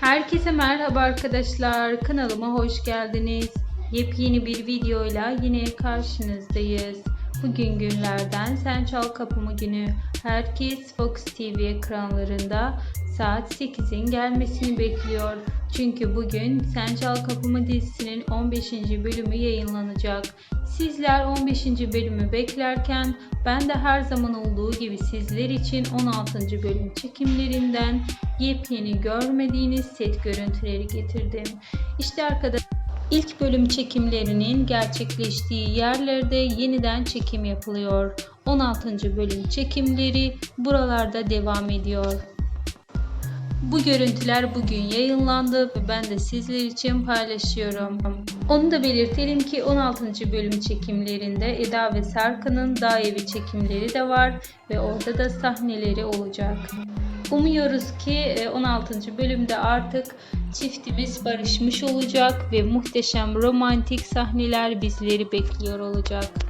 Herkese merhaba arkadaşlar. Kanalıma hoş geldiniz. Yepyeni bir videoyla yine karşınızdayız. Bugün günlerden Sen Çal Kapımı günü. Herkes Fox TV ekranlarında saat 8'in gelmesini bekliyor. Çünkü bugün Sen Çal Kapımı dizisinin 15. bölümü yayınlanacak. Sizler 15. bölümü beklerken ben de her zaman olduğu gibi sizler için 16. bölüm çekimlerinden yepyeni görmediğiniz set görüntüleri getirdim. İşte arkadaşlar ilk bölüm çekimlerinin gerçekleştiği yerlerde yeniden çekim yapılıyor. 16. bölüm çekimleri buralarda devam ediyor. Bu görüntüler bugün yayınlandı ve ben de sizler için paylaşıyorum. Onu da belirtelim ki 16. bölüm çekimlerinde Eda ve Serkan'ın dağ evi çekimleri de var ve orada da sahneleri olacak. Umuyoruz ki e, 16. bölümde artık çiftimiz barışmış olacak ve muhteşem romantik sahneler bizleri bekliyor olacak.